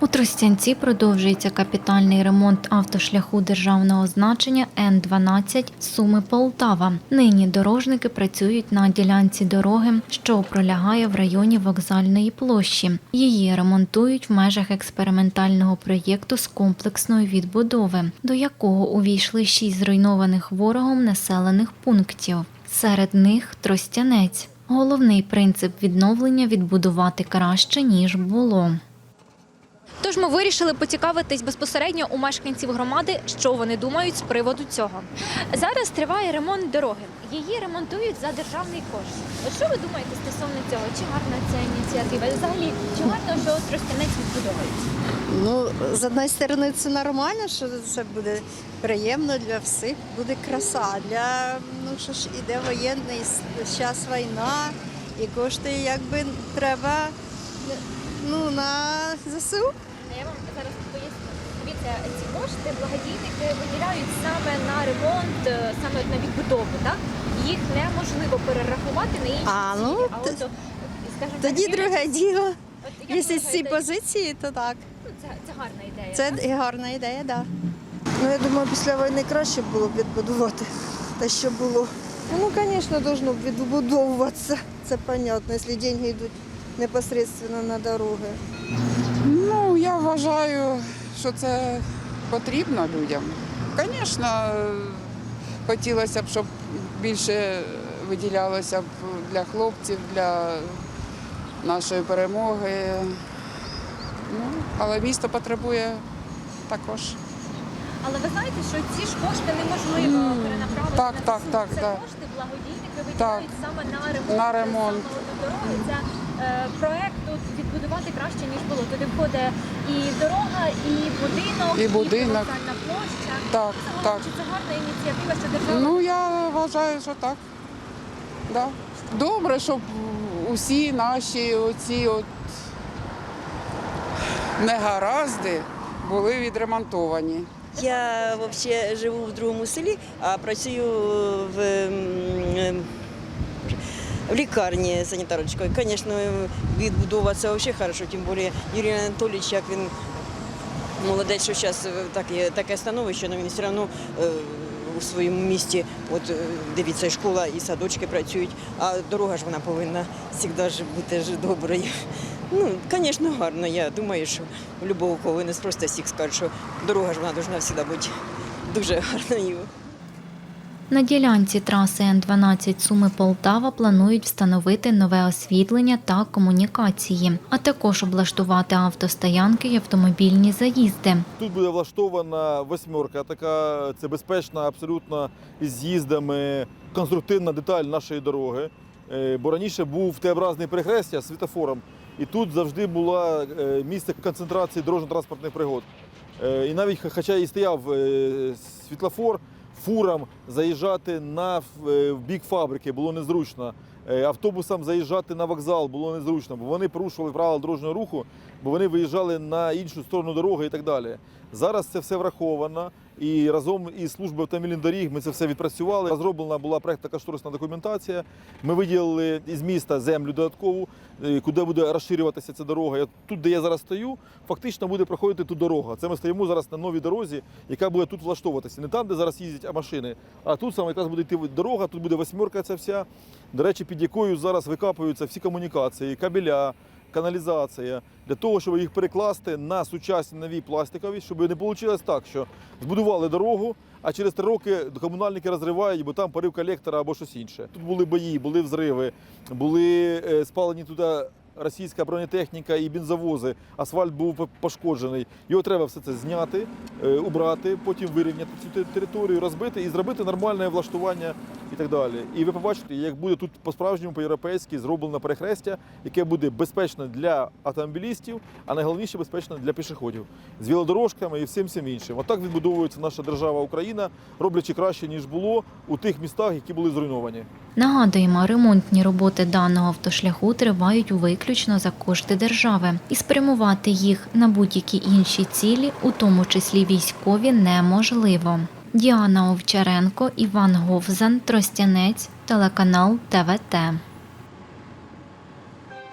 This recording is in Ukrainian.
У Тростянці продовжується капітальний ремонт автошляху державного значення Н-12 Суми Полтава. Нині дорожники працюють на ділянці дороги, що пролягає в районі вокзальної площі. Її ремонтують в межах експериментального проєкту з комплексної відбудови, до якого увійшли шість зруйнованих ворогом населених пунктів. Серед них Тростянець. Головний принцип відновлення відбудувати краще ніж було. Тож ми вирішили поцікавитись безпосередньо у мешканців громади, що вони думають з приводу цього. Зараз триває ремонт дороги. Її ремонтують за державний кошт. От що ви думаєте стосовно цього? Чи гарна ця ініціатива? Взагалі, чи гарно, що Тростянець відбудовується? Ну, з однієї сторони, це нормально, що це буде приємно для всіх, буде краса. Для ну що ж іде воєнний час війна, і кошти якби треба ну, на ЗСУ. Я вам зараз поясню. Дивіться, ці кошти благодійники виділяють саме на ремонт, е, саме на відбудову, так? Їх неможливо перерахувати на інші А, ну, а от, о, скажімо Тоді так, друге діло. От Якщо з цієї позиції, то так. ну, це, це гарна ідея. Це так? гарна ідея, так. Да. Ну, я думаю, після війни краще було б відбудувати те, що було. Ну, звісно, должно відбудовуватися. Це понятно, якщо гроші йдуть непосредственно на дороги. Ну, я вважаю, що це потрібно людям. Звісно, хотілося б, щоб більше виділялося б для хлопців, для нашої перемоги. Ну, але місто потребує також. Але ви знаєте, що ці ж кошти неможливо М, перенаправити так, на так, так, Це так. кошти благодійники виділяють саме на ремонт. На ремонт. саме дороги. Це е, проект тут відбудувати краще ніж було. Туди входить і дорога, і будинок, І будинок. вокзальна площа. Так, Загалом, так. чи це гарна ініціатива, що держава Ну, я вважаю, що так. Да. Добре, щоб усі наші оці от негаразди були відремонтовані. Я взагалі живу в другому селі, а працюю в, в лікарні санітарочкою. Звісно, відбудова це взагалі хорошо, тим більше Юрій Анатолійович, як він молодець, що зараз таке, таке становище, але він все одно е, у своєму місті, от е, дивіться, школа і садочки працюють, а дорога ж вона повинна завжди бути ж доброю. Ну, звісно, гарно. Я думаю, що в будь-якого повинен просто всіх скажуть, що дорога ж вона повинна завжди бути дуже гарною. На ділянці траси Н-12 Суми Полтава планують встановити нове освітлення та комунікації, а також облаштувати автостоянки й автомобільні заїзди. Тут буде влаштована восьмерка, така це безпечна абсолютно із з'їздами, конструктивна деталь нашої дороги. Е, Бо раніше був Т-образний перехрестя світофором, і тут завжди було місце концентрації дорожньо-транспортних пригод. Е, І навіть хоча і стояв е, світлофор, фурам заїжджати на е, в бік фабрики було незручно. Е, Автобусам заїжджати на вокзал було незручно, бо вони порушували правила дорожнього руху, бо вони виїжджали на іншу сторону дороги і так далі. Зараз це все враховано. І разом із службою автомобільних доріг ми це все відпрацювали. Розроблена була проектна кошторисна документація. Ми виділили із міста землю додаткову, е, куди буде розширюватися ця дорога. Тут, де я зараз стою, фактично буде проходити тут дорога. Це ми стоїмо зараз на новій дорозі, яка буде тут влаштовуватися. Не там, де зараз їздять машини, а тут саме якраз буде йти дорога, тут буде восьмерка ця вся. До речі, під якою зараз викапуються всі комунікації, кабеля, каналізація, для того, щоб їх перекласти на сучасні нові пластикові, щоб не вийшло так, що збудували дорогу, а через три роки комунальники розривають, бо там порив колектора або щось інше. Тут були бої, були взриви, були е, спалені туди. Російська бронетехніка і бензовози, асфальт був пошкоджений. Його треба все це зняти, е, убрати, потім вирівняти цю територію, розбити і зробити нормальне влаштування так далі. І ви побачите, як буде тут по-справжньому, по-європейськи зроблено перехрестя, яке буде безпечне для автомобілістів, а найголовніше безпечне для пішоходів з велодорожками і всім всім іншим. Отак відбудовується наша держава Україна, роблячи краще ніж було у тих містах, які були зруйновані. Нагадуємо, ремонтні роботи даного автошляху тривають виключно за кошти держави, і спрямувати їх на будь-які інші цілі, у тому числі військові, неможливо. Діана Овчаренко, Іван Говзан, Тростянець, телеканал ТВТ.